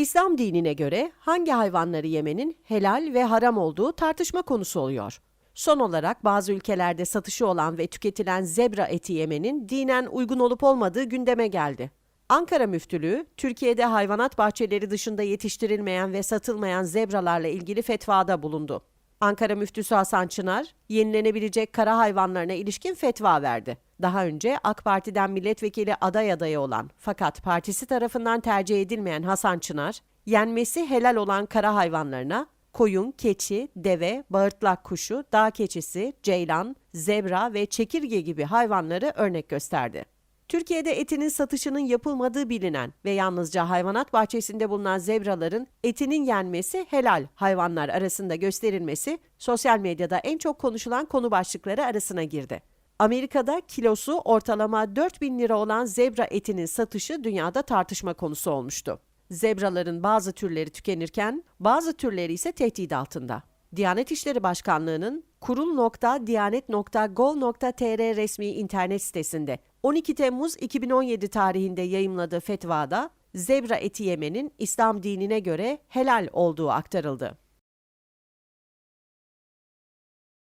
İslam dinine göre hangi hayvanları yemenin helal ve haram olduğu tartışma konusu oluyor. Son olarak bazı ülkelerde satışı olan ve tüketilen zebra eti yemenin dinen uygun olup olmadığı gündeme geldi. Ankara Müftülüğü, Türkiye'de hayvanat bahçeleri dışında yetiştirilmeyen ve satılmayan zebralarla ilgili fetvada bulundu. Ankara Müftüsü Hasan Çınar, yenilenebilecek kara hayvanlarına ilişkin fetva verdi. Daha önce AK Parti'den milletvekili aday adayı olan fakat partisi tarafından tercih edilmeyen Hasan Çınar, yenmesi helal olan kara hayvanlarına koyun, keçi, deve, bağırtlak kuşu, dağ keçisi, ceylan, zebra ve çekirge gibi hayvanları örnek gösterdi. Türkiye'de etinin satışının yapılmadığı bilinen ve yalnızca hayvanat bahçesinde bulunan zebraların etinin yenmesi helal hayvanlar arasında gösterilmesi sosyal medyada en çok konuşulan konu başlıkları arasına girdi. Amerika'da kilosu ortalama 4000 lira olan zebra etinin satışı dünyada tartışma konusu olmuştu. Zebraların bazı türleri tükenirken bazı türleri ise tehdit altında. Diyanet İşleri Başkanlığı'nın kurul.diyanet.gov.tr resmi internet sitesinde 12 Temmuz 2017 tarihinde yayımladığı fetvada zebra eti yemenin İslam dinine göre helal olduğu aktarıldı.